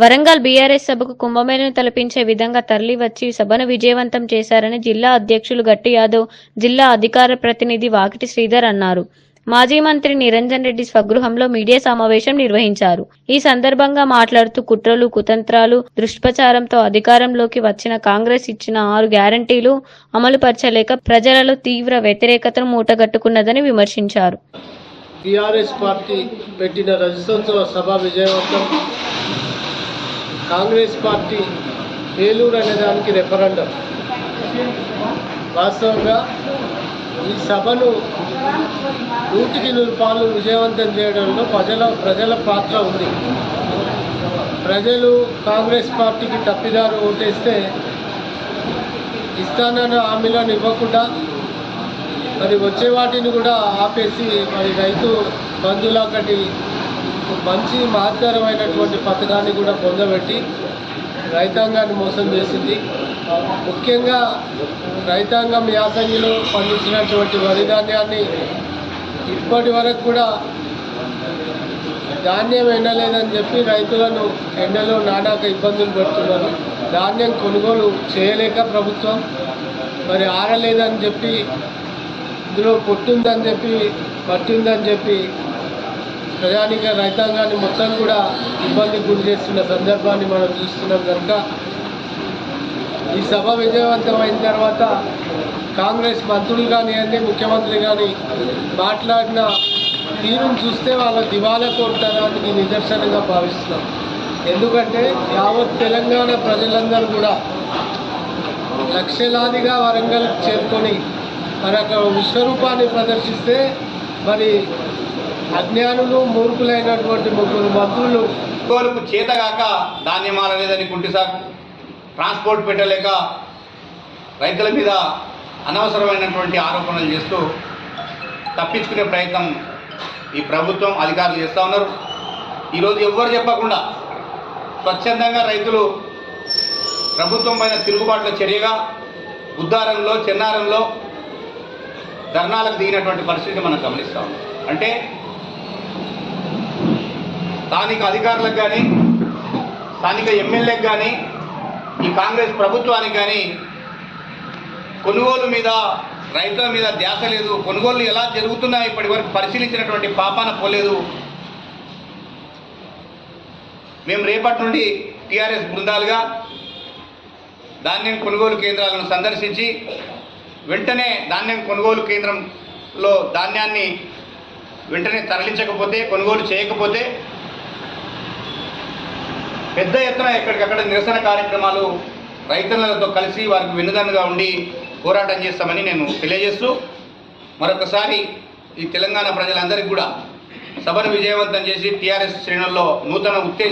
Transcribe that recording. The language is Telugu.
వరంగల్ బీఆర్ఎస్ సభకు కుంభమేళను తలపించే విధంగా తరలివచ్చి సభను విజయవంతం చేశారని జిల్లా అధ్యక్షులు గట్టి యాదవ్ జిల్లా అధికార ప్రతినిధి వాకిటి శ్రీధర్ అన్నారు. మాజీ మంత్రి నిరంజన్ రెడ్డి స్వగృహంలో మీడియా సమావేశం నిర్వహించారు. ఈ సందర్భంగా మాట్లాడుతూ కుట్రలు కుతంత్రాలు దుష్ప్రచారంతో అధికారంలోకి వచ్చిన కాంగ్రెస్ ఇచ్చిన ఆరు గ్యారంటీలు అమలుపరచలేక ప్రజలలో తీవ్ర వ్యతిరేకతను మూటగట్టుకున్నదని విమర్శించారు. టీఆర్ఎస్ పార్టీ పెట్టిన రజతోత్సవ సభ విజయవంతం. కాంగ్రెస్ పార్టీ ఏలూరు అనే దానికి రెఫరెండం వాస్తవంగా ఈ సభను నూటికి నూరు పాలు విజయవంతం చేయడంలో ప్రజల ప్రజల పాత్ర ఉంది. ప్రజలు కాంగ్రెస్ పార్టీకి తప్పిదారు ఓటేస్తే ఇస్తానన్న హామీలను ఇవ్వకుండా మరి వచ్చే వాటిని కూడా ఆపేసి మరి రైతు బంధులా ఒకటి మంచి మహత్తరమైనటువంటి పథకాన్ని కూడా పొందబెట్టి రైతాంగాన్ని మోసం చేసింది. ముఖ్యంగా రైతాంగం యాసంగిలో పండించినటువంటి వరి ధాన్యాన్ని ఇప్పటి వరకు కూడా ధాన్యం ఎండలేదని చెప్పి రైతులను ఎండలో నానాక ఇబ్బందులు పెడుతున్నారు. ధాన్యం కొనుగోలు చేయలేక ప్రభుత్వం మరి ఆరలేదని చెప్పి ఇందులో పొట్టుందని చెప్పి పట్టిందని చెప్పి ప్రజానిక రైతాంగాన్ని మొత్తం కూడా ఇబ్బందికి గురి చేస్తున్న సందర్భాన్ని మనం చూస్తున్నాం కనుక ఈ సభ విజయవంతమైన తర్వాత కాంగ్రెస్ మంత్రులు కానివ్వండి ముఖ్యమంత్రి కానీ మాట్లాడిన తీరును చూస్తే వాళ్ళ దివాలా కోరుతనానికి నిదర్శనంగా భావిస్తున్నాం. ఎందుకంటే యావత్ తెలంగాణ ప్రజలందరూ కూడా లక్షలాదిగా వరంగల్ చేరుకొని మరి అక్కడ విశ్వరూపాన్ని ప్రదర్శిస్తే మరి అజ్ఞానులు మూర్ఖులైనటువంటి ముగ్గురు మంత్రులు కొనుగోలుకు చేతగాక ధాన్యం ఆలలేదని కుంటిసాకు ట్రాన్స్పోర్ట్ పెట్టలేక రైతుల మీద అనవసరమైనటువంటి ఆరోపణలు చేస్తూ తప్పించుకునే ప్రయత్నం ఈ ప్రభుత్వం అధికారులు చేస్తూ ఉన్నారు. ఈరోజు ఎవ్వరు చెప్పకుండా స్వచ్ఛందంగా రైతులు ప్రభుత్వం పైన తిరుగుబాట్ల చర్యగా ఉద్దారంలో చెన్నారంలో ధర్నాలకు దిగినటువంటి పరిస్థితి మనం గమనిస్తాం అంటే స్థానిక అధికారులకు కానీ స్థానిక ఎమ్మెల్యేకి కానీ ఈ కాంగ్రెస్ ప్రభుత్వానికి కానీ కొనుగోలు మీద రైతుల మీద ధ్యాస లేదు. కొనుగోలు ఎలా జరుగుతున్నాయో ఇప్పటి వరకు పరిశీలించినటువంటి పాపాన పోలేదు. మేము రేపటి నుండి టీఆర్ఎస్ బృందాలుగా ధాన్యం కొనుగోలు కేంద్రాలను సందర్శించి వెంటనే ధాన్యం కొనుగోలు కేంద్రంలో ధాన్యాన్ని వెంటనే తరలించకపోతే కొనుగోలు చేయకపోతే పెద్ద ఎత్తున ఎక్కడికక్కడ నిరసన కార్యక్రమాలు రైతులతో కలిసి వారికి వెన్నుదన్నుగా ఉండి పోరాటం చేస్తామని నేను తెలియజేస్తూ మరొకసారి ఈ తెలంగాణ ప్రజలందరికీ కూడా సభను విజయవంతం చేసి టీఆర్ఎస్ శ్రేణుల్లో నూతన ఉత్తేజ